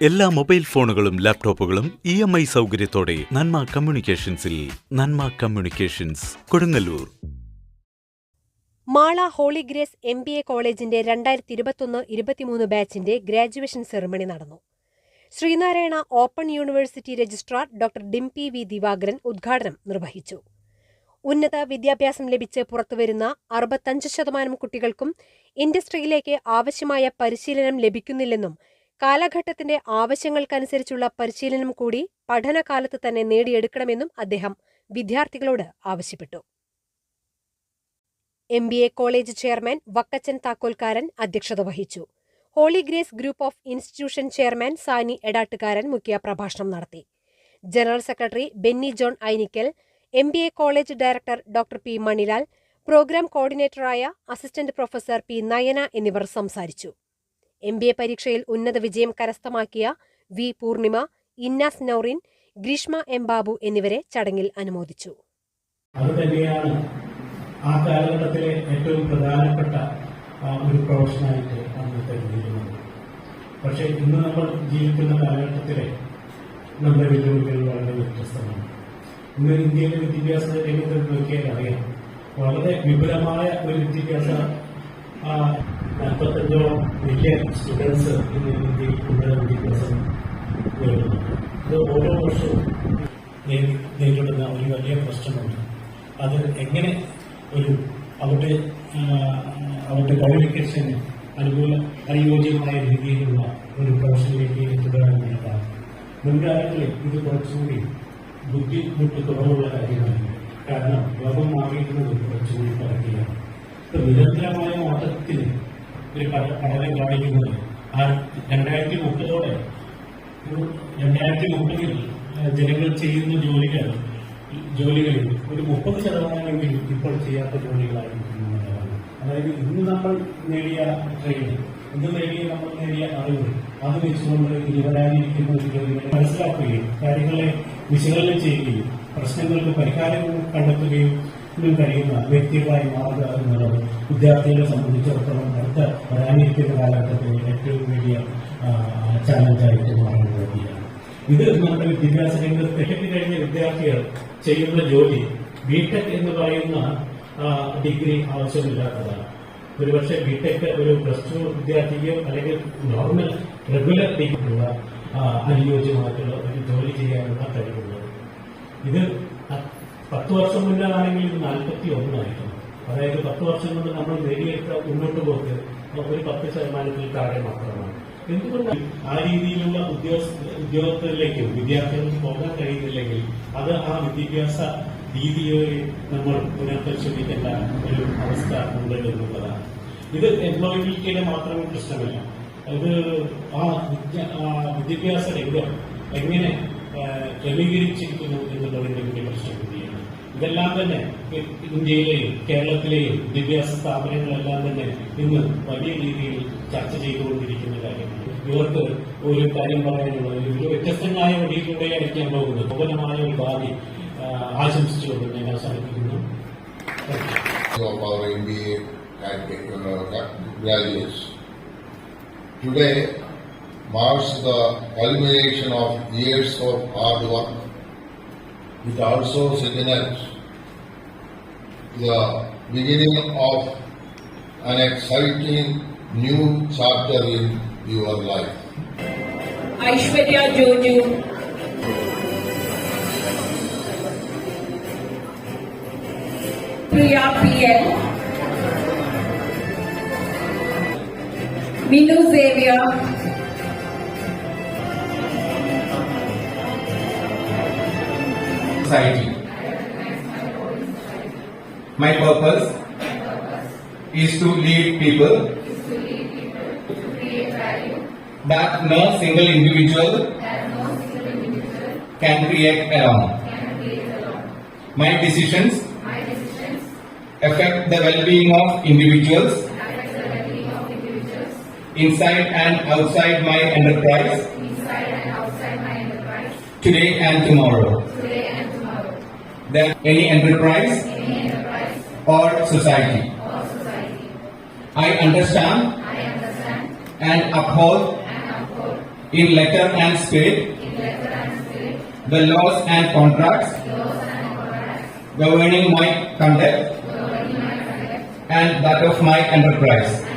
എല്ലാ മൊബൈൽ ഫോണുകളും ലാപ്ടോപ്പുകളും ഇ എം ഐ സൗകര്യത്തോടെ Nanma കമ്മ്യൂണിക്കേഷൻസിൽ Nanma communications Kodungallur. Mala holy grace M B A കോളേജിന്റെ രണ്ടായിരത്തി ഇരുപത്തൊന്ന് ഇരുപത്തിമൂന്ന് ബാച്ചിന്റെ ഗ്രാജുവേഷൻ സെറമണി നടന്നു. Sreenarayana open university registrar doctor Dimpy V Divakaran ഉദ്ഘാടനം നിർവഹിച്ചു. ഉന്നത വിദ്യാഭ്യാസം ലഭിച്ച് പുറത്തുവരുന്ന അറുപത്തഞ്ച് ശതമാനം കുട്ടികൾക്കും ഇൻഡസ്ട്രിയിലേക്ക് ആവശ്യമായ പരിശീലനം ലഭിക്കുന്നില്ലെന്നും കാലഘട്ടത്തിന്റെ ആവശ്യങ്ങൾക്കനുസരിച്ചുള്ള പരിശീലനം കൂടി പഠനകാലത്ത് തന്നെ നേടിയെടുക്കണമെന്നും അദ്ദേഹം വിദ്യാർത്ഥികളോട് ആവശ്യപ്പെട്ടു. M B A college chairman Vakkachan Thakolkaran അധ്യക്ഷത വഹിച്ചു. Holy grace group of institution chairman Sani Edattukaran മുഖ്യ പ്രഭാഷണം നടത്തി. General secretary Benny John Ainikkal M B A college director doctor P Manilal program കോർഡിനേറ്ററായ assistant professor P Nayana എന്നിവർ സംസാരിച്ചു. M B A പരീക്ഷയിൽ ഉന്നത വിജയം കരസ്ഥമാക്കിയ വി പൂർണിമ ഇന്നാസ് നൌറിൻ ഗ്രീഷ്മ എം ബാബു എന്നിവരെ ചടങ്ങിൽ അനുമോദിച്ചു. അത് തന്നെയാണ് ആ കാലഘട്ടത്തിലെ ഏറ്റവും പ്രധാനപ്പെട്ട ഒരു പ്രൊഫഷനായിട്ട് നമ്മൾ കരുതിയിരുന്നത് പക്ഷേ ഇന്ന് നമ്മൾ ജീവിക്കുന്ന കാലഘട്ടത്തിലെ നമ്മുടെ വെല്ലുവിളികൾ വളരെ വ്യത്യസ്തമാണ്. ഇന്ന് ഇന്ത്യയിലെ വിദ്യാഭ്യാസ രംഗത്ത് നോക്കിയാൽ അറിയാം വളരെ വിപുലമായ ഒരു വിദ്യാഭ്യാസ നാൽപ്പത്തഞ്ചോളം മില്യൺ സ്റ്റുഡൻസ് ഇന്ന് ഇന്ത്യയിൽ ഉന്നത വിദ്യാഭ്യാസം നേടുന്നു ഇത് ഓരോ വർഷവും നേരിടുന്ന ഒരു വലിയ പ്രശ്നമുണ്ട് അത് എങ്ങനെ ഒരു അവരുടെ അവരുടെ ക്വാളിഫിക്കേഷന് അനുകൂല അനുയോജ്യമായ രീതിയിലുള്ള ഒരു പ്രൊഫഷനിലേക്ക് എത്തുക എന്നുള്ളതാണ് മുൻകാലങ്ങളിൽ ഇത് കുറച്ചുകൂടി ബുദ്ധിമുട്ട് കുറവുള്ള കാര്യമാണ്. കാരണം ലോകം മാറിയിരുന്നത് കുറച്ചുകൂടി പറയുകയാണ് നിരന്തരമായ ഓട്ടത്തിൽ ഒരു പഠ- പഠനം കാണിക്കുന്നത് ആ രണ്ടായിരത്തി മുപ്പതോടെ രണ്ടായിരത്തി മുപ്പതിൽ ജനങ്ങൾ ചെയ്യുന്ന ജോലികൾ ജോലികളിൽ ഒരു മുപ്പത് ശതമാനമെങ്കിലും ഇപ്പോൾ ചെയ്യാത്ത ജോലികളായിരിക്കും. അതായത് ഇന്ന് നമ്മൾ നേടിയ ട്രെയിനിങ് ഇന്ന് നേടിയ നമ്മൾ നേടിയ അറിവ് അത് വെച്ചുകൊണ്ട് ഇനി വരാനിരിക്കുന്ന ഒരു ജോലികളെ മനസ്സിലാക്കുകയും കാര്യങ്ങളെ വിശകലനം ചെയ്യുകയും പ്രശ്നങ്ങൾക്ക് പരിഹാരങ്ങൾ കണ്ടെത്തുകയും കഴിയുന്ന വ്യക്തികളായി മാറുക എന്നുള്ളത് വിദ്യാർത്ഥികളെ സംബന്ധിച്ചിടത്തോളം അടുത്ത വരാനിരിക്കുന്ന കാലഘട്ടത്തിൽ ഏറ്റവും വലിയ ചാലഞ്ചായിട്ട് പോകുകയാണ് ഇത് നമ്മുടെ വിദ്യാഭ്യാസ രംഗത്ത് തെറ്റി കഴിഞ്ഞ വിദ്യാർത്ഥികൾ ചെയ്യുന്ന ജോലി ബിടെക് എന്ന് പറയുന്ന ഡിഗ്രി ആവശ്യമില്ലാത്തതാണ്. ഒരുപക്ഷെ ബിടെക് ഒരു പ്ലസ് ടു വിദ്യാർത്ഥിക്കോ അല്ലെങ്കിൽ നോർമൽ റെഗുലർ ഡിഗ്രിക്കുള്ള അനുയോജ്യമായിട്ടുള്ള ഒരു ജോലി ചെയ്യാനുള്ള കഴിവുള്ളത് ഇത് പത്ത് വർഷം മുന്നിലാണെങ്കിൽ ഇത് നാൽപ്പത്തി ഒന്നായിരുന്നു അതായത് പത്ത് വർഷം കൊണ്ട് നമ്മൾ നേടിയെടുത്ത മുന്നോട്ട് പോക്ക് ഒരു പത്ത് ശതമാനത്തിൽ താഴെ മാത്രമാണ്. എന്തുകൊണ്ട് ആ രീതിയിലുള്ള ഉദ്യോഗസ്ഥ ഉദ്യോഗത്തിലേക്കും വിദ്യാർത്ഥികൾക്ക് പോകാൻ കഴിയുന്നില്ലെങ്കിൽ അത് ആ വിദ്യാഭ്യാസ രീതിയെ നമ്മൾ പുനഃപരിശോധിക്കേണ്ട ഒരു അവസ്ഥ ഉണ്ട് എന്നുള്ളതാണ് ഇത് എംപ്ലോയബിലിറ്റിയുടെ മാത്രം പ്രശ്നമല്ല. ഇത് ആ വിദ്യ- ആ വിദ്യാഭ്യാസ രംഗം എങ്ങനെ ക്രമീകരിച്ചിരിക്കുന്നു എന്നുള്ളതിന്റെ വലിയ പ്രശ്നം കൂടിയാണ് ഇതെല്ലാം തന്നെ ഇന്ത്യയിലെയും കേരളത്തിലെയും വിദ്യാഭ്യാസ സ്ഥാപനങ്ങളെല്ലാം തന്നെ ഇന്ന് വലിയ രീതിയിൽ ചർച്ച ചെയ്തുകൊണ്ടിരിക്കുന്ന കാര്യമാണ് ഇവർക്ക് ഒരു കാര്യം പറയാനുള്ളത് ഒരു വ്യത്യസ്തമായ വഴിയിലൂടെ അടിക്കാൻ പോകുന്നത് പ്രബലമായ ഒരു ഭാവി ആശംസിച്ചുകൊണ്ട് ഞാൻ അവസാനിപ്പിക്കുന്നു. Today marks the culmination of years of hard work. it also signals the beginning of an exciting new chapter in your life. Aishwarya Jojo. Priya PL. Minu Xavier. Society. My purpose is to lead people to create value that no single individual can create alone. My decisions affect the well-being of individuals inside and outside my enterprise today and tomorrow than any enterprise, any enterprise or, society. or society. I understand, I understand and, uphold and uphold in letter and spirit, letter and spirit the laws and contracts, laws and contracts governing, my conduct, governing my conduct and that of my enterprise.